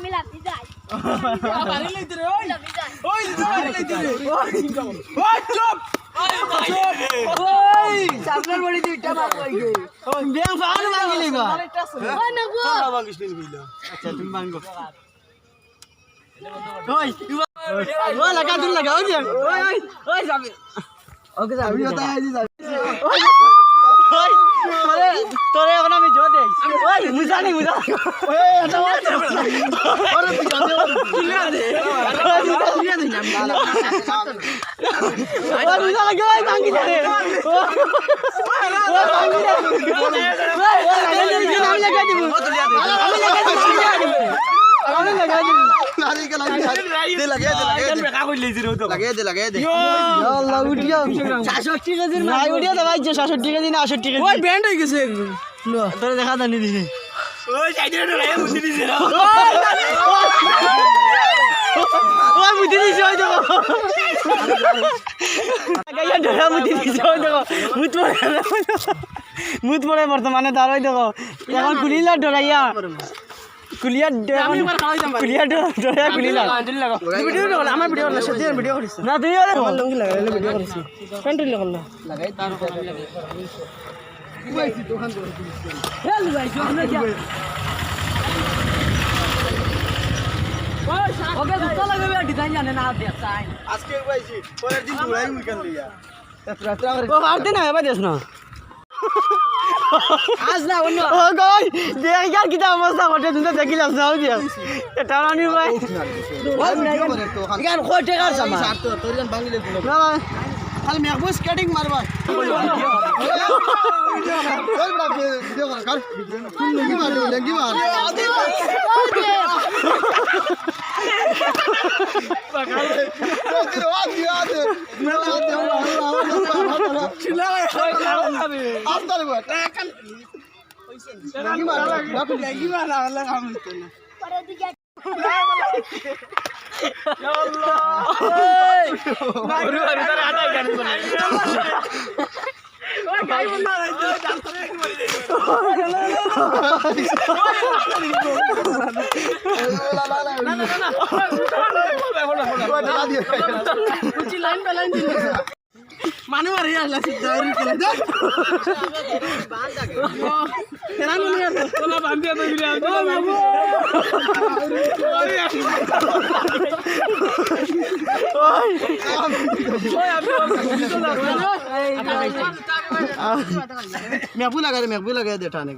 ভাই ভাই ভাই ভাই করবে আমার এই না এ অন্তরি ভিডিও পুরা সুন্দর করে দিলা ভিডিও লাগা এই ভিডিও করবি ওই চুপ ওই চাপলার বড়ি দুইটা বাপ কই গে ব্যাং ফান ভাঙিলি বা আচ্ছা তুমি ভাঙো ওই ওই লাগা দিন লাগা ওই ওই ওই ওই যাবে ওকে যাবে আমি ওই তোরে তোরে এখন আমি ওই মুজা নেই মুজা ওই এটা কিলিয়া দে কিলিয়া না ওই মুজা লাগে ওই ভাঙি দে ওই ভাঙি দে আমি লাগাই দিব আমি লাগাই দিব আমি লাগাই দিব নারী কে লাগি দে লাগে দে লাগে দে লাগে দে আল্লাহ উঠিয়া 66 কেজির নাই উঠিয়া তো ভাই 66 কেজি না 68 কেজি তোরে দেখা জানি দিছে ওই বুদ্ধি দিছে ওই দেখো ধরা বুদ্ধি দিছে ওই দেখো। মুত মুত পড়ে বর্তমানে তার ওই দেখো। এখন কুলিলা ডরাইয়া। কুলিয়া কুলিয়া ডরাইয়া কুলিলা। ভিডিও আমার ভিডিও করলা সত্যি ভিডিও করিস না তুই আরে আমার লাগাই। ভিডিও করিস কন্ট্রোল করলা লাগাই তার ওকে দুটো লাগবে ডিজাইন জানে না দেখাই আজকে পাইছি পরের দিন ঘুরাই উইকান লিয়া ও পারতে না এবার দেশ না আজ না অন্য ও কই দেখ ইয়ার কিটা অবস্থা ঘটে তুমি দেখিলাম না দিয়া এটা রানি ভাই ইগান কয় টাকার সামান না खाल साल महबूब स्केटिंग मारवा चल बड़ा वीडियो कर कर लंगी मार दे लंगी मार लंगी মানুহ মাৰি আহিলা চিধা উৰি পেলাই দে হেৰান মানি আছে তোলা বান্ধি আছে মেঘবু লাগাই দে মেঘবু লাগাই দে টানে